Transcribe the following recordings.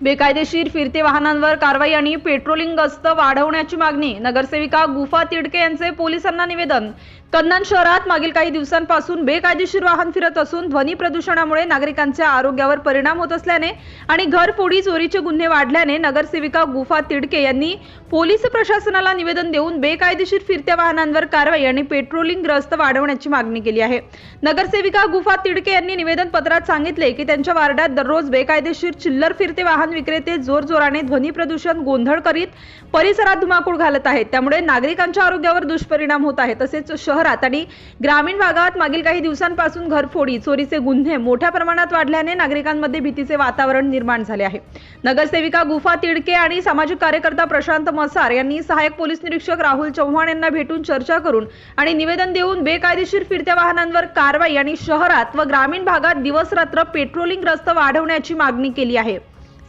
बेकायदेशीर फिरते वाहनांवर कारवाई आणि पेट्रोलिंग गस्त वाढवण्याची मागणी. नगरसेविका गुफा तिडके यांचे पोलिसांना निवेदन. कन्नन शहरात मागील काही दिवसांपासून बेकायदेशीर वाहन फिरत असून ध्वनी प्रदूषणामुळे नागरिकांच्या आरोग्यावर परिणाम होत असल्याने आणि घरफोडी चोरीचे गुन्हे वाढल्याने नगरसेविका गुफा तिडके यांनी पोलीस प्रशासनाला निवेदन देऊन बेकायदेशीर फिरत्या वाहनांवर कारवाई आणि पेट्रोलिंग ग्रस्त वाढवण्याची मागणी केली आहे. नगरसेविका गुफा तिडके यांनी निवेदन पत्रात सांगितले की त्यांच्या वार्डात दररोज बेकायदेशीर चिल्लर फिरते वाहन विक्रेते जोरजोराने ध्वनी प्रदूषण गोंधळ करीत परिसरात धुमाकूळ घालत आहेत. त्यामुळे नागरिकांच्या आरोग्यावर दुष्परिणाम होत आहे. तसेच शहरात आणि ग्रामीण भागात मागील काही दिवसांपासून घरफोडी चोरीचे गुन्हे मोठ्या प्रमाणात वाढल्याने नागरिकांमध्ये भीतीचे वातावरण निर्माण झाले आहे. नगरसेविका गुफा तिडके आणि सामाजिक कार्यकर्ता प्रशांत मसार यांनी सहाय्यक पोलीस निरीक्षक राहुल चव्हाण यांना भेटून चर्चा करून आणि निवेदन देऊन बेकायदेशीर फिरत्या वाहनांवर कारवाई आणि शहरात व ग्रामीण भागात दिवस रात्र पेट्रोलिंग रस्त वाढवण्याची मागणी केली आहे.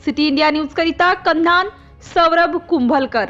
सिटी इंडिया न्यूज करिता कन्हान सौरभ कुंभलकर.